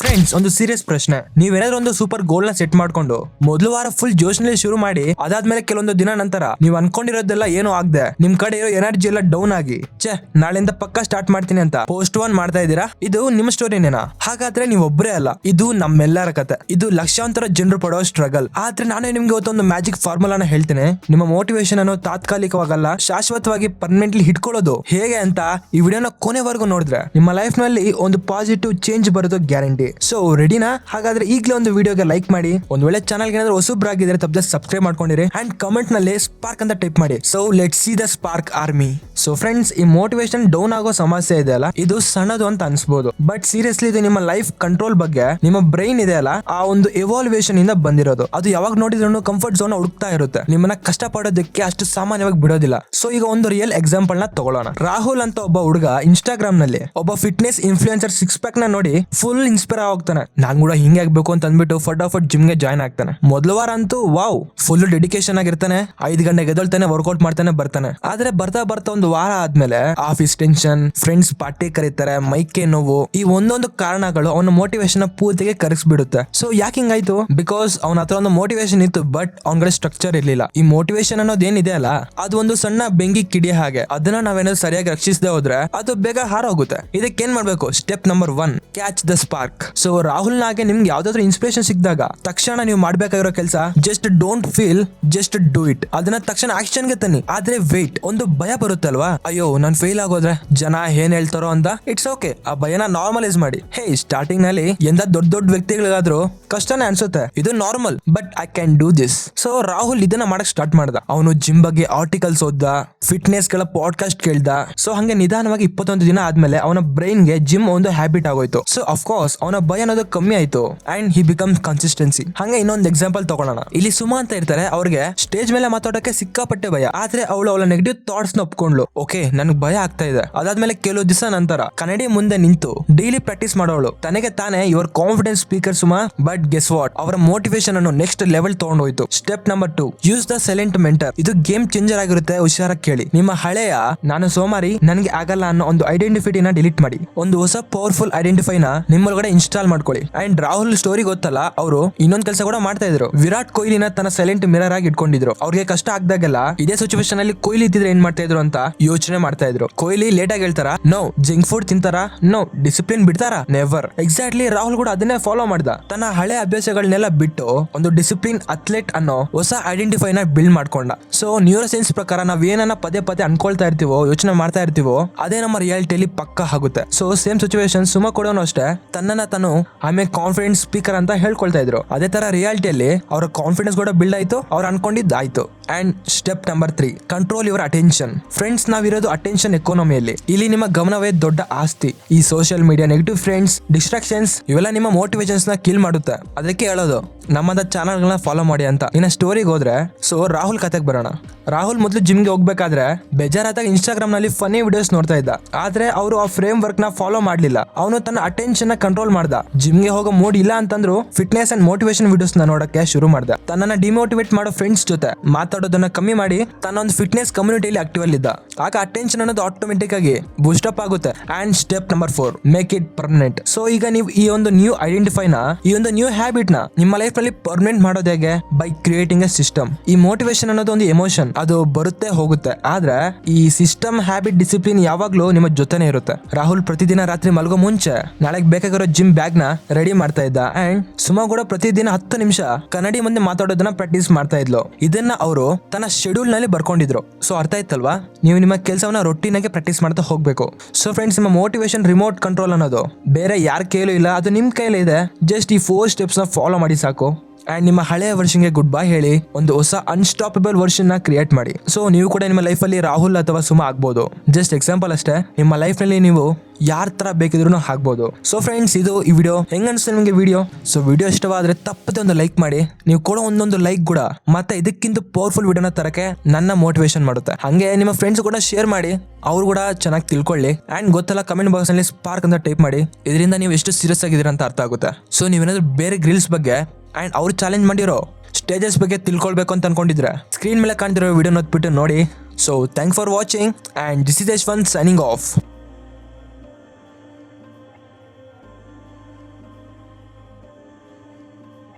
Friends ಒಂದು serious ಪ್ರಶ್ನೆ. ನೀವೇನಾದ್ರೂ ಒಂದು ಸೂಪರ್ ಗೋಲ್ನ ಸೆಟ್ ಮಾಡ್ಕೊಂಡು ಮೊದಲ ವಾರ ಫುಲ್ ಜೋಶ್ನಲ್ಲಿ ಶುರು ಮಾಡಿ, ಅದಾದ್ಮೇಲೆ ಕೆಲವೊಂದು ದಿನ ನಂತರ ನೀವು ಅನ್ಕೊಂಡಿರೋದೆಲ್ಲ ಏನು ಆಗದೆ, ನಿಮ್ ಕಡೆ ಇರೋ ಎನರ್ಜಿ ಎಲ್ಲ ಡೌನ್ ಆಗಿ, ಛೇ, ನಾಳೆಯಿಂದ ಪಕ್ಕ ಸ್ಟಾರ್ಟ್ ಮಾಡ್ತೀನಿ ಅಂತ ಪೋಸ್ಟ್ ಒನ್ ಮಾಡ್ತಾ ಇದೀರಾ ಇದು ನಿಮ್ಮ ಸ್ಟೋರಿನೇನಾ ಹಾಗಾದ್ರೆ ನೀವು ಒಬ್ಬರೇ ಅಲ್ಲ, ಇದು ನಮ್ಮೆಲ್ಲರ ಕತೆ. ಇದು ಲಕ್ಷಾಂತರ ಜನರು ಪಡೋ ಸ್ಟ್ರಗಲ್ ಆದ್ರೆ ನಾನು ನಿಮ್ಗೆ ಇವತ್ತೊಂದು ಮ್ಯಾಜಿಕ್ ಫಾರ್ಮುಲಾನ ಹೇಳ್ತೇನೆ. ನಿಮ್ಮ ಮೋಟಿವೇಶನ್ ಅನ್ನು ತಾತ್ಕಾಲಿಕವಾಗಲ್ಲ, ಶಾಶ್ವತವಾಗಿ ಪರ್ಮನೆಂಟ್ಲಿ ಹಿಡ್ಕೊಳ್ಳೋದು ಹೇಗೆ ಅಂತ ಈ ವಿಡಿಯೋನ ಕೊನೆವರೆಗೂ ನೋಡಿದ್ರೆ ನಿಮ್ಮ ಲೈಫ್ನಲ್ಲಿ ಒಂದು ಪಾಸಿಟಿವ್ ಚೇಂಜ್ ಬರೋದು ಗ್ಯಾರಂಟಿ ಸೊ ರೆಡಿನಾ ಹಾಗಾದ್ರೆ ಈಗಲೇ ಒಂದು ವಿಡಿಯೋಗೆ ಲೈಕ್ ಮಾಡಿ, ಒಂದ್ ವೇಳೆ ಚಾನಲ್ಗೆ ಏನಾದ್ರು ಹೊಸಬ್ರಾಗಿದ್ರೆ ತಪ್ಪದೆ ಸಬ್ಸ್ಕ್ರೈಬ್ ಮಾಡ್ಕೊಂಡಿರಿ ಅಂಡ್ ಕಮೆಂಟ್ನಲ್ಲಿ ಸ್ಪಾರ್ಕ್ ಅಂತ ಟೈಪ್ ಮಾಡಿ. So let see the spark army so friends ಈ ಮೋಟಿವೇಶನ್ ಡೌನ್ ಆಗೋ ಸಮಸ್ಯೆ ಇದೆ ಅಲ್ಲ? ಇದು ಸಣ್ಣದು ಅಂತ ಅನ್ಸ್ಬೋದು. ಬಟ್ ಸೀರಿಯಸ್ಲಿ ಇದು ನಿಮ್ಮ ಲೈಫ್ ಕಂಟ್ರೋಲ್ ಬಗ್ಗೆ ನಿಮ್ಮ ಬ್ರೈನ್ ಇದೆ ಅಲ್ಲ? ಆ ಒಂದು ಎವಾಲ್ವೇಷನ್ ಇಂದ ಬಂದಿರೋದು. ಅದು ಯಾವಾಗ ನೋಡಿದ್ರು ಕಂಫರ್ಟ್ ಝೋನ್ ಹುಡುಕ್ತಾ ಇರುತ್ತೆ. ನಿಮ್ಮನ್ನ ಕಷ್ಟ ಪಡೋದಕ್ಕೆ ಅಷ್ಟು ಸಾಮಾನ್ಯವಾಗಿ ಬಿಡೋದಿಲ್ಲ. ಸೊ ಈಗ ಒಂದು ರಿಯಲ್ ಎಕ್ಸಾಂಪಲ್ನ ತಗೊಳ್ಳೋಣ. ರಾಹುಲ್ ಅಂತ ಒಬ್ಬ ಹುಡುಗ ಇನ್ಸ್ಟಾಗ್ರಾಮ್ನಲ್ಲಿ ಒಬ್ಬ ಫಿಟ್ನೆಸ್ ಇನ್ಫ್ಲೂಯೆನ್ಸರ್ ಸಿಕ್ಸ್ ಪ್ಯಾಕ್ನ ನೋಡಿ ಫುಲ್ ಇನ್ಸ್ಪೈರ್ ಆಗ್ತಾನೆ ನಾನ್ ಕೂಡ ಹಿಂಗೆ ಆಗ್ಬೇಕು ಅಂತ ಅಂದ್ಬಿಟ್ಟು ಫಟಾಫಟ್ ಜಿಮ್ಗೆ ಜಾಯ್ನ್ ಆಗ್ತಾನೆ. ಮೊದಲ ವಾರ ಅಂತೂ ವಾವ್ ಫುಲ್ ಡೆಡಿಕೇಶನ್ ಆಗಿರ್ತಾನೆ. ಐದು ಗಂಟೆಗೆ ಎದೊಳ್ತಾನೆ ವರ್ಕೌಟ್ ಮಾಡ್ತಾನೆ, ಬರ್ತಾನೆ. ಆದ್ರೆ ಬರ್ತಾ ಬರ್ತಾ ಒಂದು ವಾರ ಆದ್ಮೇಲೆ ಆಫೀಸ್ ಟೆನ್ಷನ್ ಫ್ರೆಂಡ್ಸ್ ಪಾರ್ಟಿ ಕರೀತಾರೆ, ಮೈಕೆ ನೋವು, ಈ ಒಂದೊಂದು ಕಾರಣಗಳು ಅವನ ಮೋಟಿವೇಶನ್ ಪೂರ್ತಿಗೆ ಕರಗಿಸ್ಬಿಡುತ್ತೆ ಸೊ ಯಾಕೆ ಹಿಂಗಾಯ್ತು? ಬಿಕಾಸ್ ಅವನ ಹತ್ರ ಒಂದು ಮೋಟಿವೇಶನ್ ಇತ್ತು ಬಟ್ ಅವನ ಸ್ಟ್ರಕ್ಚರ್ ಇರ್ಲಿಲ್ಲ. ಈ ಮೋಟಿವೇಶನ್ ಅನ್ನೋದು ಏನಿದೆ ಅಲ್ಲ, ಅದು ಒಂದು ಸಣ್ಣ ಬೆಂಕಿ ಕಿಡಿಯ ಹಾಗೆ. ಅದನ್ನ ನಾವೇನಾದ್ರು ಸರಿಯಾಗಿ ರಕ್ಷಿಸದೆ ಹೋದ್ರೆ ಅದು ಬೇಗ ಹಾರೋಗುತ್ತೆ ಇದಕ್ಕೆ ಏನ್ ಮಾಡ್ಬೇಕು? Step number one catch the spark so Rahul ನಾಗೆ ನಿಮ್ಗೆ ಯಾವ್ದಾದ್ರು ಇನ್ಸ್ಪಿರೇಷನ್ ಸಿಕ್ಕಿದಾಗ, ತಕ್ಷಣ ನೀವು ಮಾಡ್ಬೇಕಾಗಿರೋ ಕೆಲಸ just don't feel just do it ಅದನ್ನ ತಕ್ಷಣ ಆಕ್ಷನ್ಗೆ ತನ್ನಿ. ಆದ್ರೆ ವೇಟ್ ಒಂದು ಭಯ ಬರುತ್ತಲ್ವಾ? ಅಯ್ಯೋ, ನಾನ್ ಫೇಲ್ ಆಗೋದ್ರೆ ಜನ ಏನ್ ಹೇಳ್ತಾರೋ ಅಂತ? ಇಟ್ಸ್ ಓಕೆ ಆ ಭಯನ ನಾರ್ಮಲೈಸ್ ಮಾಡಿ. ಹೇ ಸ್ಟಾರ್ಟಿಂಗ್ನಲ್ಲಿ ಎಂದ ದೊಡ್ಡ ದೊಡ್ಡ ವ್ಯಕ್ತಿಗಳಿಗಾದ್ರೂ ಕಷ್ಟನೇ ಅನ್ಸುತ್ತೆ. ಇದು normal but I can do this so Rahul ಇದನ್ನ ಮಾಡಕ್ ಸ್ಟಾರ್ಟ್ ಮಾಡ್ದ. ಅವನು ಜಿಮ್ ಬಗ್ಗೆ ಆರ್ಟಿಕಲ್ಸ್ ಓದ್ದ ಫಿಟ್ನೆಸ್ಗಳ ಪಾಡ್ಕಾಸ್ಟ್ ಕೇಳ್ದ. ಸೊ ಹಂಗೆ ನಿಧಾನವಾಗಿ ಇಪ್ಪತ್ತೊಂದು ದಿನ ಆದ್ಮೇಲೆ ಅವನ ಬ್ರೈನ್ಗೆ ಜಿಮ್ ಒಂದು ಹ್ಯಾಬಿಟ್ ಆಗೋಯ್ತು. ಸೊ ಅಫ್ಕೋರ್ಸ್ ಅವನ ಭಯ ಅನ್ನೋದು ಕಮ್ಮಿ ಆಯ್ತು. ಅಂಡ್ ಹಿ ಬಿಕಮ್ ಕನ್ಸಿಸ್ಟೆನ್ಸಿ ಹಂಗೆ ಇನ್ನೊಂದು ಎಕ್ಸಾಂಪಲ್ ತಗೊಳ್ಳೋಣ. ಇಲ್ಲಿ ಸುಮಾ ಅಂತ ಇರ್ತಾರೆ, ಅವ್ರಿಗೆ ಸ್ಟೇಜ್ ಮೇಲೆ ಮಾತಾಡೋಕೆ ಸಿಕ್ಕಾಪಟ್ಟೆ ಭಯ. ಆದ್ರೆ ಅವಳು ಅವಳ ನೆಗೆಟಿವ್ ಥಾಟ್ಸ್ನ ಒಪ್ಕೊಂಡ್ಲು ಓಕೆ, ನನಗೆ ಭಯ ಆಗ್ತಾ ಇದೆ. ಅದಾದ್ಮೇಲೆ ಕೆಲವು ದಿವಸ ನಂತರ ಕನ್ನಡಿ ಮುಂದೆ ನಿಂತು ಡೈಲಿ ಪ್ರಾಕ್ಟೀಸ್ ಮಾಡೋಳು. ತನಗೆ ತಾನೇ ಇವರ್ confidence speaker Suma but guess what ಅವರ ಮೋಟಿವೇಶನ್ ಅನ್ನು next level ತಗೊಂಡೋಯ್ತು. Step number two use the silent mentor ಇದು ಗೇಮ್ ಚೇಂಜರ್ ಆಗಿರುತ್ತೆ, ಹುಷಾರಾಗಿ ಕೇಳಿ. ನಿಮ್ಮ ಹಳೆಯ, ನಾನು ಸೋಮಾರಿ, ನನಗೆ ಆಗಲ್ಲ ಅನ್ನೋ ಒಂದು ಐಡೆಂಟಿಫಿಟಿನ ಡಿಲೀಟ್ ಮಾಡಿ. ಒಂದು ಹೊಸ ಪವರ್ಫುಲ್ ಐಡೆಂಟಿಫೈನ ನಿಮ್ಮೊಳಗಡೆ ಇನ್ಸ್ಟಾಲ್ ಮಾಡ್ಕೊಳ್ಳಿ. ಅಂಡ್ ರಾಹುಲ್ ಸ್ಟೋರಿ ಗೊತ್ತಲ್ಲ, ಅವರು ಇನ್ನೊಂದ್ ಕೆಲಸ ಕೂಡ ಮಾಡ್ತಾ ಇದ್ರು. ವಿರಾಟ್ ಕೊಹ್ಲಿನ ತನ್ನ ಸೈಲೆಂಟ್ ಮಿರರ್ ಆಗಿ ಇಟ್ಕೊಂಡಿದ್ರು. ಅವ್ರಿಗೆ ಕಷ್ಟ ಆಗ್ದಾಗೆಲ್ಲ ಇದೇ ಸಿಚುವೇಶನ್ ಅಲ್ಲಿ ಕೊಹ್ಲಿ ಇದ್ದಿದ್ರೆ ಏನ್ ಮಾಡ್ತಾ ಇದ್ರು ಅಂತ ಯೋಚನೆ ಮಾಡ್ತಾ ಇದ್ರು. ಕೊಹ್ಲಿ ಲೇಟ್ ಆಗಿ ಹೇಳ್ತಾರ ನೋ ಜಂಕ್ ಫುಡ್ ತಿಂತಾರ? ನೋ ಡಿಸಿಪ್ಲಿನ್ ಬಿಡ್ತಾರ? ನೆವರ್ ಎಕ್ಸಾಕ್ಟ್ಲಿ ರಾಹುಲ್ ಕೂಡ ಅದನ್ನೇ ಫಾಲೋ ಮಾಡ್ದ. ತನ್ನ ಹಳೆ ಅಭ್ಯಾಸಗಳನ್ನೆಲ್ಲ ಬಿಟ್ಟು ಒಂದು ಡಿಸಿಪ್ಲಿನ್ ಅಥ್ಲೆಟ್ ಅನ್ನೋ ಹೊಸ ಐಡೆಂಟಿಫೈನ ಬಿಲ್ಡ್ ಮಾಡ್ಕೊಂಡ. ಸೊ ನ್ಯೂರೋ ಸೈನ್ಸ್ ಪ್ರಕಾರ ನಾವ್ ಏನನ್ನ ಪದೇ ಪದೇ ಅನ್ಕೊಳ್ತಾ ಇರ್ತೀವೋ, ಯೋಚನೆ ಮಾಡ್ತಾ ಇರ್ತೀವೋ, ಅದೇ ನಮ್ಮ ರಿಯಾಲಿಟಿಯಲ್ಲಿ ಪಕ್ಕ ಆಗುತ್ತೆ. ಸೊ ಸೇಮ್ ಸಿಚುವೇಶನ್ ಸುಮ ಕೊಡೋನು ಅಷ್ಟೇ, ತನ್ನನ್ನ ತಾನು ಆಮೇಲೆ ಕಾನ್ಫಿಡೆನ್ಸ್ ಸ್ಪೀಕರ್ ಅಂತ ಹೇಳ್ಕೊಳ್ತಾ ಇದ್ರು. ಅದೇ ತರ ರಿಯಾಲಿಟಿಯಲ್ಲಿ ಅವರ ಕಾನ್ಫಿಡೆನ್ಸ್ ಕೂಡ ಬಿಲ್ಡ್ ಆಯ್ತು, ಅವ್ರು ಅನ್ಕೊಂಡಿದ್ದಾಯ್ತು. And step number three control your attention friends ನಾವಿರೋದು ಅಟೆನ್ಷನ್ ಎಕಾನಮಿಯಲ್ಲಿ ಇಲ್ಲಿ ನಿಮ್ಮ ಗಮನವೇ ದೊಡ್ಡ ಆಸ್ತಿ. ಈ social media negative friends distractions ಇವೆಲ್ಲ ನಿಮ್ಮ ಮೋಟಿವೇಶನ್ಸ್ನ ಕಿಲ್ ಮಾಡುತ್ತೆ. ಅದಕ್ಕೆ ಹೇಳೋದು ನಮ್ಮದ ಚಾನಲ್ಗಳನ್ನ ಫಾಲೋ ಮಾಡಿ ಅಂತ. ಇನ್ನ ಸ್ಟೋರಿಗೆ ಹೋದ್ರೆ ಸೊ ರಾಹುಲ್ ಕತೆಗೆ ಬರೋಣ. ರಾಹುಲ್ ಮೊದಲು ಜಿಮ್ಗೆ ಹೋಗ್ಬೇಕಾದ್ರೆ ಬೇಜಾರಾದಾಗ ಇನ್ಸ್ಟಾಗ್ರಾಮ್ನಲ್ಲಿ ಫನಿ ವಿಡಿಯೋಸ್ ನೋಡ್ತಾ ಇದ್ದ. ಆದ್ರೆ ಅವರು ಆ ಫ್ರೇಮ್ ವರ್ಕ್ನ ಫಾಲೋ ಮಾಡ್ಲಿಲ್ಲ. ಅವನು ತನ್ನ ಅಟೆನ್ಷನ್ನ ಕಂಟ್ರೋಲ್ ಮಾಡ್ದ. ಜಿಮ್ಗೆ ಹೋಗೋ ಮೂಡ್ ಇಲ್ಲ ಅಂತಂದ್ರು ಫಿಟ್ನೆಸ್ ಅಂಡ್ ಮೋಟಿವೇಶನ್ ವಿಡಿಯೋಸ್ನ ನೋಡಕ್ಕೆ ಶುರು ಮಾಡ್ದ. ತನ್ನನ್ನ ಡಿಮೋಟಿವೇಟ್ ಮಾಡೋ ಫ್ರೆಂಡ್ಸ್ ಜೊತೆ ಮಾತಾಡೋದನ್ನ ಕಮ್ಮಿ ಮಾಡಿ ತನ್ನ ಒಂದು ಫಿಟ್ನೆಸ್ ಕಮ್ಯುನಿಟಿಯಲ್ಲಿ ಆಕ್ಟಿವ್ ಅಲ್ಲಿ ಇದ್ದ. ಆಗ ಅಟೆನ್ಷನ್ ಅನ್ನೋದು ಆಟೋಮೆಟಿಕ್ ಆಗಿ ಬೂಸ್ಟ್ ಅಪ್ ಆಗುತ್ತೆ. And step number four make it permanent so ಈಗ ನೀವು ಈ ಒಂದು ನ್ಯೂ ಐಡೆಂಟಿಫೈ ನ, ಈ ಒಂದು ನ್ಯೂ ಹ್ಯಾಬಿಟ್ನ ನಿಮ್ಮ ಲೈಫ್ ನಲ್ಲಿ ಪರ್ಮನೆಂಟ್ ಮಾಡೋದು ಹೇಗೆ? ಬೈ ಕ್ರಿಯೇಟಿಂಗ್ ಎ ಸಿಸ್ಟಮ್ ಈ ಮೋಟಿವೇಶನ್ ಅನ್ನೋದು ಒಂದು ಎಮೋಷನ್ ಅದು ಬರುತ್ತೆ, ಹೋಗುತ್ತೆ. ಆದ್ರೆ ಈ ಸಿಸ್ಟಮ್ ಹ್ಯಾಬಿಟ್ ಡಿಸಿಪ್ಲಿನ್ ಯಾವಾಗ್ಲೂ ನಿಮ್ಮ ಜೊತೆನೆ ಇರುತ್ತೆ. ರಾಹುಲ್ ಪ್ರತಿದಿನ ರಾತ್ರಿ ಮಲಗೋ ಮುಂಚೆ ನಾಳೆಗೆ ಬೇಕಾಗಿರೋ ಜಿಮ್ ಬ್ಯಾಗ್ನ ರೆಡಿ ಮಾಡ್ತಾ ಇದ್ದ. ಅಂಡ್ ಸುಮಾ ಕೂಡ ಪ್ರತಿದಿನ ಹತ್ತು ನಿಮಿಷ ಕನ್ನಡಿ ಮುಂದೆ ಮಾತಾಡೋದನ್ನ ಪ್ರಾಕ್ಟೀಸ್ ಮಾಡ್ತಾ ಇದ್ಲು. ಇದನ್ನ ಅವರು ತನ್ನ ಶೆಡ್ಯೂಲ್ನಲ್ಲಿ ಬರ್ಕೊಂಡಿದ್ರು. ಸೊ ಅರ್ಥ ಆಯ್ತಲ್ವಾ? ನೀವು ನಿಮ್ಮ ಕೆಲಸವನ್ನ ರೊಟೀನ್ ಆಗಿ ಪ್ರಾಕ್ಟೀಸ್ ಮಾಡ್ತಾ ಹೋಗಬೇಕು. ಸೊ ಫ್ರೆಂಡ್ಸ್ ನಿಮ್ಮ ಮೋಟಿವೇಶನ್ ರಿಮೋಟ್ ಕಂಟ್ರೋಲ್ ಅನ್ನೋದು. ಬೇರೆ ಯಾರ ಕೈಲೂ ಇಲ್ಲ, ಅದು ನಿಮ್ಮ ಕೈಲೇ ಇದೆ. ಜಸ್ಟ್ ಈ ಫೋರ್ ಸ್ಟೆಪ್ಸ್ನ ಫಾಲೋ ಮಾಡಿ ಸಾಕು. ಅಂಡ್ ನಿಮ್ಮ ಹಳೆಯ ವರ್ಷನ್ಗೆ ಗುಡ್ ಬೈ ಹೇಳಿ, ಒಂದು ಹೊಸ ಅನ್ಸ್ಟಾಪಬಲ್ ವರ್ಷನ್ನ ಕ್ರಿಯೇಟ್ ಮಾಡಿ. ಸೊ ನೀವು ಕೂಡ ನಿಮ್ಮ ಲೈಫಲ್ಲಿ ರಾಹುಲ್ ಅಥವಾ ಸುಮಾ ಆಗ್ಬೋದು. ಜಸ್ಟ್ ಎಕ್ಸಾಂಪಲ್ ಅಷ್ಟೇ, ನಿಮ್ಮ ಲೈಫ್ನಲ್ಲಿ ನೀವು ಯಾರ ತರ ಬೇಕಿದ್ರು ಹಾಕ್ಬೋದು ಸೊ ಫ್ರೆಂಡ್ಸ್ ಇದು ಈ ವಿಡಿಯೋ ಹೆಂಗ್ ಅನ್ಸುತ್ತೆ ನಿಮಗೆ ವಿಡಿಯೋ ಸೊ ವಿಡಿಯೋ ಇಷ್ಟವಾದ್ರೆ ತಪ್ಪದೆ ಒಂದು ಲೈಕ್ ಮಾಡಿ. ನೀವು ಕೊಡೋ ಒಂದೊಂದು ಲೈಕ್ ಕೂಡ ಮತ್ತೆ ಇದಕ್ಕಿಂತ ಪವರ್ಫುಲ್ ವಿಡಿಯೋನ ತರಕ್ಕೆ ನನ್ನ ಮೋಟಿವೇಶನ್ ಮಾಡುತ್ತೆ. ಹಂಗೆ ನಿಮ್ಮ ಫ್ರೆಂಡ್ಸ್ ಕೂಡ ಶೇರ್ ಮಾಡಿ, ಅವ್ರು ಕೂಡ ಚೆನ್ನಾಗಿ ತಿಳ್ಕೊಳ್ಳಿ. ಅಂಡ್ ಗೊತ್ತಲ್ಲ ಕಮೆಂಟ್ ಬಾಕ್ಸ್ನಲ್ಲಿ ಸ್ಪಾರ್ಕ್ ಅಂತ ಟೈಪ್ ಮಾಡಿ. ಇದರಿಂದ ನೀವು ಎಷ್ಟು ಸೀರಿಯಸ್ ಆಗಿದ್ದೀರಾ ಅಂತ ಅರ್ಥ ಆಗುತ್ತೆ. ಸೊ ನೀವೇನಾದ್ರೂ ಬೇರೆ ಗ್ರಿಲ್ಸ್ ಬಗ್ಗೆ ಅಂಡ್ ಅವ್ರು ಚಾಲೆಂಜ್ ಮಾಡಿರೋ ಸ್ಟೇಜಸ್ ಬಗ್ಗೆ ತಿಳ್ಕೊಳ್ಬೇಕು ಅಂತ ಅನ್ಕೊಂಡಿದ್ರೆ ಸ್ಕ್ರೀನ್ ಮೇಲೆ ಕಾಣ್ತಿರೋ ವಿಡಿಯೋ ನೋಡ್ಬಿಟ್ಟು ನೋಡಿ. So thank for watching and this is one signing off